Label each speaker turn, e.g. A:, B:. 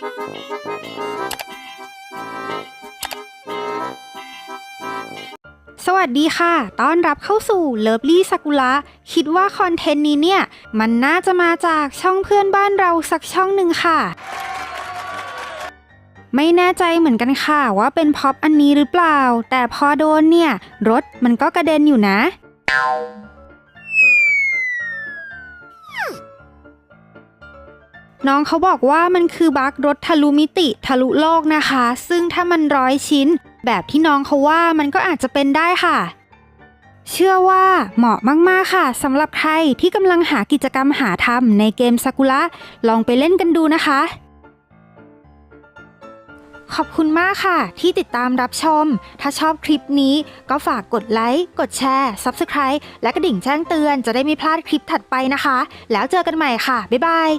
A: สวัสดีค่ะ ต้อนรับเข้าสู่เลิฟลี่ซากุระ คิดว่าคอนเทนต์นี้เนี่ย มันน่าจะมาจากช่องเพื่อนบ้านเราสักช่องหนึ่งค่ะ ไม่แน่ใจเหมือนกันค่ะว่าเป็นพ็อปอันนี้หรือเปล่า แต่พอโดนเนี่ย รถมันก็กระเด็นอยู่นะ น้องเขาบอกว่ามันคือบั๊กรถทะลุมิติทะลุโลกนะคะ ซึ่งถ้ามันร้อยชิ้น แบบที่น้องเขาว่ามันก็อาจจะเป็นได้ค่ะ เชื่อว่าเหมาะมากๆค่ะสำหรับใครที่กำลังหากิจกรรมหาทำในเกมซากุระลองไปเล่นกันดูนะคะ ขอบคุณมากค่ะ ที่ติดตามรับชม ถ้าชอบคลิปนี้ก็ฝากกดไลค์กดแชร์ Subscribe และกระดิ่งแจ้งเตือนจะได้ไม่พลาดคลิปถัดไปนะคะ แล้วเจอกันใหม่ค่ะบ๊ายบาย